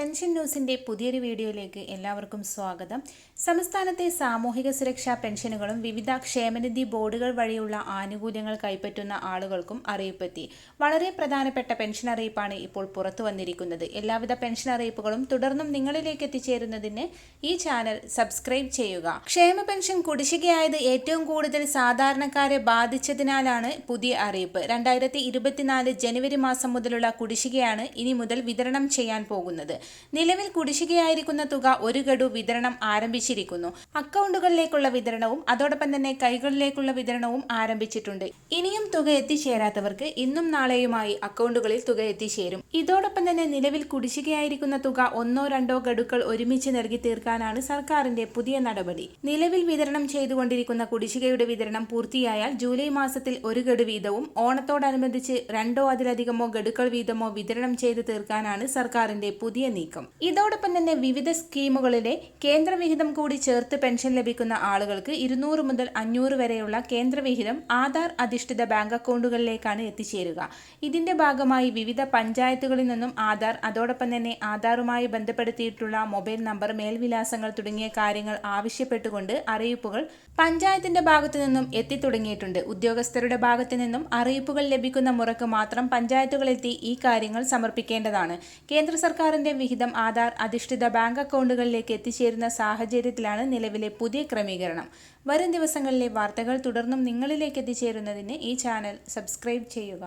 Pension ന്യൂസിന്റെ പുതിയൊരു വീഡിയോയിലേക്ക് എല്ലാവർക്കും സ്വാഗതം. സംസ്ഥാനത്തെ സാമൂഹിക സുരക്ഷാ പെൻഷനുകളും വിവിധ ക്ഷേമനിധി ബോർഡുകൾ വഴിയുള്ള ആനുകൂല്യങ്ങൾ കൈപ്പറ്റുന്ന ആളുകൾക്കും അറിയിപ്പെത്തി. വളരെ പ്രധാനപ്പെട്ട പെൻഷൻ അറിയിപ്പാണ് ഇപ്പോൾ പുറത്തു വന്നിരിക്കുന്നത്. എല്ലാവിധ പെൻഷൻ അറിയിപ്പുകളും തുടർന്നും നിങ്ങളിലേക്ക് എത്തിച്ചേരുന്നതിന് ഈ ചാനൽ സബ്സ്ക്രൈബ് ചെയ്യുക. ക്ഷേമ പെൻഷൻ കുടിശ്ശികയായത് ഏറ്റവും കൂടുതൽ സാധാരണക്കാരെ ബാധിച്ചതിനാലാണ് പുതിയ അറിയിപ്പ്. രണ്ടായിരത്തി ജനുവരി മാസം മുതലുള്ള കുടിശ്ശികയാണ് ഇനി മുതൽ വിതരണം ചെയ്യാൻ പോകുന്നത്. നിലവിൽ കുടിശ്ശികയായിരിക്കുന്ന തുക ഒരു ഗഡു വിതരണം ആരംഭിച്ചിരിക്കുന്നു. അക്കൗണ്ടുകളിലേക്കുള്ള വിതരണവും അതോടൊപ്പം തന്നെ കൈകളിലേക്കുള്ള വിതരണവും ആരംഭിച്ചിട്ടുണ്ട്. ഇനിയും തുക എത്തിച്ചേരാത്തവർക്ക് ഇന്നും നാളെയുമായി അക്കൗണ്ടുകളിൽ തുക എത്തിച്ചേരും. ഇതോടൊപ്പം തന്നെ നിലവിൽ കുടിശ്ശികയായിരിക്കുന്ന തുക ഒന്നോ രണ്ടോ ഗഡുക്കൾ ഒരുമിച്ച് നൽകി തീർക്കാനാണ് സർക്കാരിന്റെ പുതിയ നടപടി. നിലവിൽ വിതരണം ചെയ്തുകൊണ്ടിരിക്കുന്ന കുടിശ്ശികയുടെ വിതരണം പൂർത്തിയായാൽ ജൂലൈ മാസത്തിൽ ഒരു ഗഡു വീതവും ഓണത്തോടനുബന്ധിച്ച് രണ്ടോ അതിലധികമോ ഗഡുക്കൾ വീതമോ വിതരണം ചെയ്ത് തീർക്കാനാണ് സർക്കാരിന്റെ പുതിയ നീക്കം. ഇതോടൊപ്പം തന്നെ വിവിധ സ്കീമുകളിലെ കേന്ദ്രവിഹിതം കൂടി ചേർത്ത് പെൻഷൻ ലഭിക്കുന്ന ആളുകൾക്ക് ഇരുന്നൂറ് മുതൽ അഞ്ഞൂറ് വരെയുള്ള കേന്ദ്രവിഹിതം ആധാർ അധിഷ്ഠിത ബാങ്ക് അക്കൗണ്ടുകളിലേക്കാണ് എത്തിച്ചേരുക. ഇതിന്റെ ഭാഗമായി വിവിധ പഞ്ചായത്തുകളിൽ നിന്നും ആധാർ അതോടൊപ്പം തന്നെ ആധാറുമായി ബന്ധപ്പെടുത്തിയിട്ടുള്ള മൊബൈൽ നമ്പർ മേൽവിലാസങ്ങൾ തുടങ്ങിയ കാര്യങ്ങൾ ആവശ്യപ്പെട്ടുകൊണ്ട് അറിയിപ്പുകൾ പഞ്ചായത്തിന്റെ ഭാഗത്തു നിന്നും എത്തിത്തുടങ്ങിയിട്ടുണ്ട്. ഉദ്യോഗസ്ഥരുടെ ഭാഗത്തു നിന്നും അറിയിപ്പുകൾ ലഭിക്കുന്ന മുറക്ക് മാത്രം പഞ്ചായത്തുകളെത്തി ഈ കാര്യങ്ങൾ സമർപ്പിക്കേണ്ടതാണ്. കേന്ദ്ര സർക്കാരിന്റെ വിഹിതം ആധാർ അധിഷ്ഠിത ബാങ്ക് അക്കൗണ്ടുകളിലേക്ക് എത്തിച്ചേരുന്ന സാഹചര്യത്തിലാണ് നിലവിലെ പുതിയ ക്രമീകരണം. വരും ദിവസങ്ങളിലെ വാർത്തകൾ തുടർന്നും നിങ്ങളിലേക്ക് എത്തിച്ചേരുന്നതിന് ഈ ചാനൽ സബ്സ്ക്രൈബ് ചെയ്യുക.